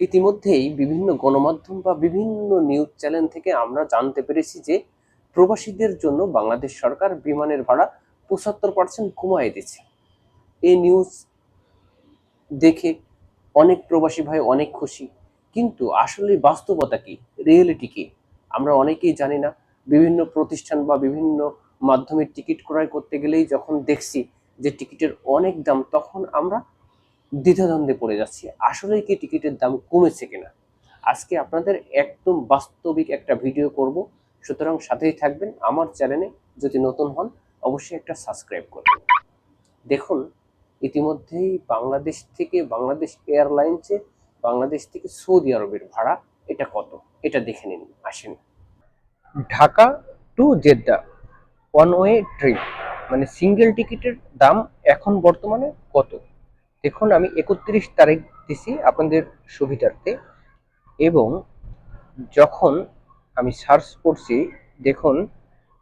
ইতিমধ্যেই বিভিন্ন গণমাধ্যম বা বিভিন্ন নিউজ চ্যানেল থেকে আমরা জানতে পেরেছি যে প্রবাসীদের জন্য বাংলাদেশ সরকার বিমানের ভাড়া পঁচাত্তর পার্সেন্ট কমায় দিচ্ছে। এই নিউজ দেখে অনেক প্রবাসী ভাই অনেক খুশি। কিন্তু আসলে বাস্তবতা কি? রিয়েলিটি কি? আমরা অনেকেই জানি না। বিভিন্ন প্রতিষ্ঠান বা বিভিন্ন মাধ্যমে টিকিট ক্রয় করতে গেলেই যখন দেখছি যে টিকিটের অনেক দাম, তখন আমরা দ্বিধাদ্বন্দ্বে পড়ে যাচ্ছি। আসলে কি টিকিটের দাম কমেছে কিনা? আজকে আপনাদের একদম বাস্তবিক একটা ভিডিও করব। সুতরাং সাথেই থাকবেন। আমার চ্যানেলে যদি নতুন হন, অবশ্যই একটা সাবস্ক্রাইব করবেন। দেখুন, ইতিমধ্যেই বাংলাদেশ থেকে বাংলাদেশ এয়ারলাইন্সে বাংলাদেশ থেকে সৌদি আরবের ভাড়া এটা কত? এটা দেখে নিন, আসেন। Dhaka to Jeddah one way trip মানে সিঙ্গেল টিকিটের দাম এখন বর্তমানে কত? দেখুন, আমি একত্রিশ তারিখ দিছি আপনাদের সুবিধার্থে এবং যখন আমি সার্চ করছি, দেখুন,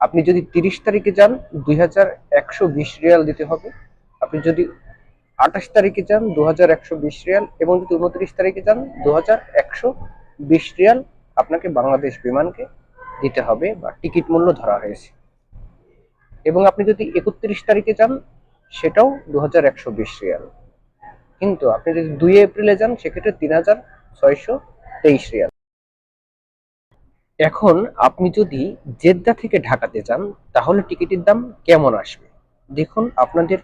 আপনি যদি তিরিশ তারিখে যান, দুই হাজার একশো বিশ রিয়াল দিতে হবে। আপনি যদি আঠাশ তারিখে যান দু হাজার একশো বিশ রিয়াল এবং যদি উনত্রিশ তারিখে যান দু হাজার একশো বিশ রিয়াল আপনাকে বাংলাদেশ বিমানকে দিতে হবে বা টিকিট মূল্য ধরা হয়েছে। এবং আপনি যদি একত্রিশ তারিখে যান, সেটাও দু হাজার একশো বিশ রিয়াল। কিন্তু আপনি যদি দুই এপ্রিলে যান, সেক্ষেত্রে তিন হাজার ছয়শো তেইশ রিয়াল। এখন আপনি যদি জেদ্দা থেকে ঢাকাতে যান, তাহলে টিকিটের দাম কেমন আসবে? দেখুন, আপনাদের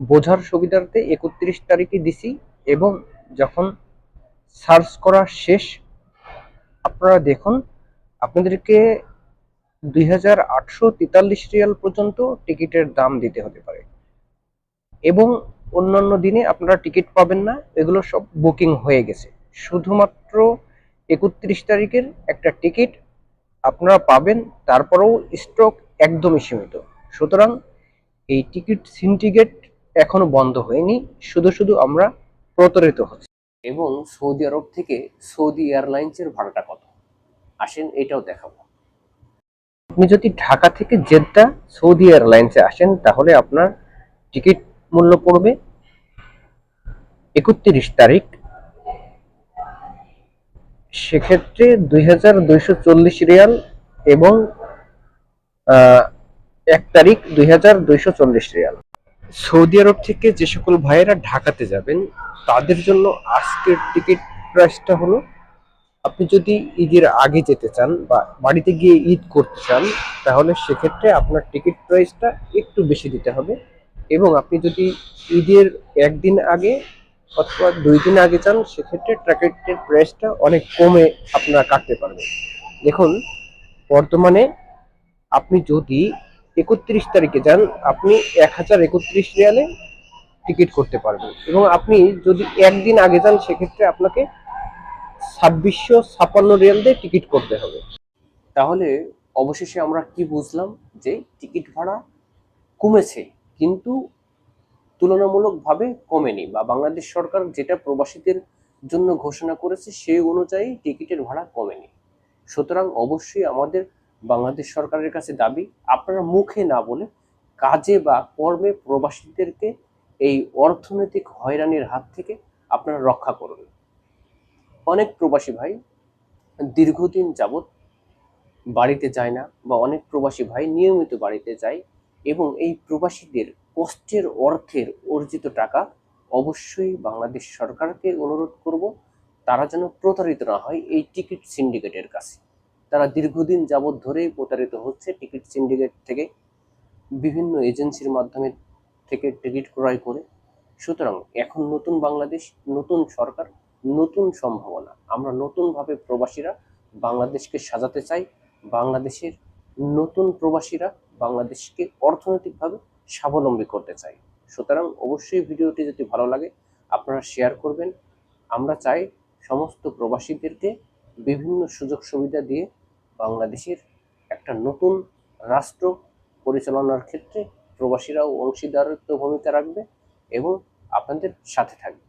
বোঝার সুবিধার্থে একত্রিশ তারিখে দিছি এবং যখন সার্চ করা শেষ, আপনারা দেখুন, আপনাদেরকে দুই হাজার আটশো তেতাল্লিশ রিয়াল পর্যন্ত টিকিটের দাম দিতে হতে পারে। এবং অন্যান্য দিনে আপনারা টিকিট পাবেন না, এগুলো সব বুকিং হয়ে গেছে। শুধুমাত্র একত্রিশ তারিখের একটা টিকিট আপনারা পাবেন, তারপরেও স্টক একদমই সীমিত। সুতরাং এই টিকিট সিন্ডিকেট এখনও বন্ধ হয়নি, শুধু শুধু আমরা প্রতারিত হচ্ছি। এবং সৌদি আরব থেকে সৌদি এয়ারলাইন্সের ভাড়াটা কত? আসেন এটাও দেখাবো। আপনি যদি ঢাকা থেকে জেদ্দা সৌদি এয়ারলাইন্সে আসেন, তাহলে আপনার টিকিট মূল্য পড়বে। একত্রিশ তারিখ। সেক্ষেত্রে দুই হাজার দুইশো চল্লিশ রিয়াল এবং এক তারিখ দুই হাজার দুইশো চল্লিশ রিয়াল। সৌদি আরব থেকে যে সকল ভাইয়েরা ঢাকাতে যাবেন, তাদের জন্য আজকের টিকিট প্রাইসটা হলো, আপনি যদি ঈদের আগে যেতে চান বা বাড়িতে গিয়ে ঈদ করতে চান, তাহলে সেক্ষেত্রে আপনার টিকিট প্রাইসটা একটু বেশি দিতে হবে। এবং আপনি যদি ঈদের একদিন আগে অথবা দুই দিন আগে চান, সেক্ষেত্রে ট্র্যাকেটের প্রাইসটা অনেক কমে আপনারা কাটতে পারবেন। দেখুন, বর্তমানে আপনি যদি একত্রিশ তারিখে যান, আপনি এক হাজার একত্রিশ রিয়ালে টিকিট করতে পারবেন। এবং আপনি যদি একদিন আগে যান, সেক্ষেত্রে আপনাকে ছাব্বিশশো ছাপ্পান্ন রিয়াল দিয়ে টিকিট করতে হবে। তাহলে অবশেষে আমরা কি বুঝলাম? যে টিকিট ভাড়া কমেছে। কিন্তু তুলনামূলকভাবে কমেনি বা বাংলাদেশ সরকার যেটা প্রবাসীদের জন্য ঘোষণা করেছে সেই অনুযায়ী টিকিটের ভাড়া কমেনি। সুতরাং অবশ্যই আমাদের বাংলাদেশ সরকারের কাছে দাবি, আপনারা মুখে না বলে কাজে বা কর্মে প্রবাসীদেরকে এই অর্থনৈতিক হয়রানির হাত থেকে আপনারা রক্ষা করুন। অনেক প্রবাসী ভাই দীর্ঘদিন যাবৎ বাড়িতে যায় না বা অনেক প্রবাসী ভাই নিয়মিত বাড়িতে যায়। এবং এই প্রবাসীদের কষ্টের অর্থের অর্জিত টাকা অবশ্যই বাংলাদেশ সরকারকে অনুরোধ করব, তারা যেন প্রতারিত না হয় এই টিকিট সিন্ডিকেটের কাছে। তারা দীর্ঘদিন যাবৎ ধরেই প্রতারিত হচ্ছে টিকিট সিন্ডিকেট থেকে, বিভিন্ন এজেন্সির মাধ্যমে থেকে টিকিট ক্রয় করে। সুতরাং এখন নতুন বাংলাদেশ, নতুন সরকার, নতুন সম্ভাবনা। আমরা নতুনভাবে প্রবাসীরা বাংলাদেশকে সাজাতে চাই, বাংলাদেশের নতুন প্রবাসীরা বাংলাদেশকে অর্থনৈতিকভাবে স্বাবলম্বী করতে চাই। সুতরাং অবশ্যই ভিডিওটি যদি ভালো লাগে, আপনারা শেয়ার করবেন। আমরা চাই সমস্ত প্রবাসীদেরকে বিভিন্ন সুযোগ সুবিধা দিয়ে বাংলাদেশের একটা নতুন রাষ্ট্র পরিচালনার ক্ষেত্রে প্রবাসীরাও অংশীদারত্ব ভূমিকা রাখবে এবং আপনাদের সাথে থাকবে।